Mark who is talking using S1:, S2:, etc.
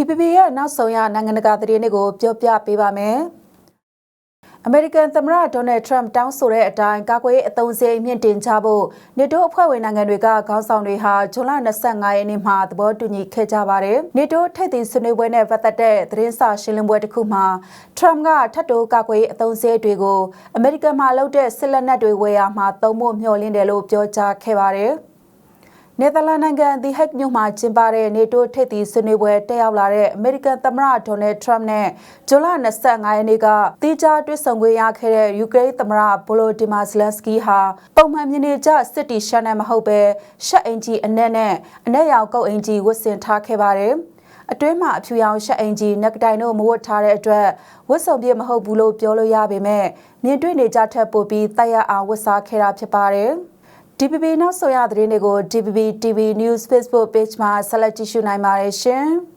S1: DPP ရဲ့နောက်ဆုံးရနိုင်ငံတကာသတင်းတွေကိုပြောပြပေးပါမယ်။အမေရိကန်သမ္မတဒေါ်နယ်ထရမ့်တောင်းဆိုတဲ့အတိုင်းကာကွယ်ရေးအသုံးစရိတ်မြင့်တင်ချဖို့နေတိုးအဖွဲ့ဝင်နိုင်ငံတွေကခေါင်းဆောင်တွေဟာဇွန်လ25ရက်နေ့မှာသဘောတူညီခဲ့ကြပါတယ်။နေတိုးထိပ်သီးဆွေးနွေးပွဲနဲ့ပတ်သက်တဲ့သတင်းစာရှင်းလင်းပွဲတစ်ခုမှာထရမ့်ကထပ်တိုးကာကွယ်ရေးအသုံးစရိတ်တွေကိုအမေရိကန်မှာလုပ်တဲ့စစ်လက်နက်တွေဝယ်ရမှာသုံးဖို့မျှော်လင့်တယ်လို့ပြောကြားခဲ့ပါတယ်။ နယ်သာလန်နိုင်ငံဒီဟက်မြို့မှာကျင်းပတဲ့နေတိုးထိပ်သီးဆွေးနွေးပွဲတက်ရောက်လာတဲ့အမေရိကန်သမ္မတဒေါ်နယ်ထရမ့်နဲ့ဇွန်လ25ရက်နေ့ကတီးခြားတွေ့ဆုံခွင့်ရခဲ့တဲ့ယူကရိန်းသမ္မတဗိုလိုဒီမာဇလန်စကီဟာပုံမှန်မြင်နေကြစစ်တီရှန်နဲ့မဟုတ်ပဲရှက်အင်ဂျီအနက်နဲ့အနက်ရောင်ကုတ်အင်ဂျီဝတ်ဆင်ထားခဲ့ပါတယ်။အတွင်းမှာအဖြူရောင်ရှက်အင်ဂျီနက်တိုင်တို့မဝတ်ထားတဲ့အတွက်ဝတ်စုံပြည့်မဟုတ်ဘူးလို့ပြောလို့ရပေမဲ့မြင်တွေ့နေကြထက်ပိုပြီးတိုက်ရအောင်ဝတ်စားခဲ့တာဖြစ်ပါတယ်။ DPP နောက်ဆိုရသတင်းတွေကို DPP TV News Facebook Page မှာဆက်လက်ကြည့်ရှုနိုင်ပါတယ်ရှင်။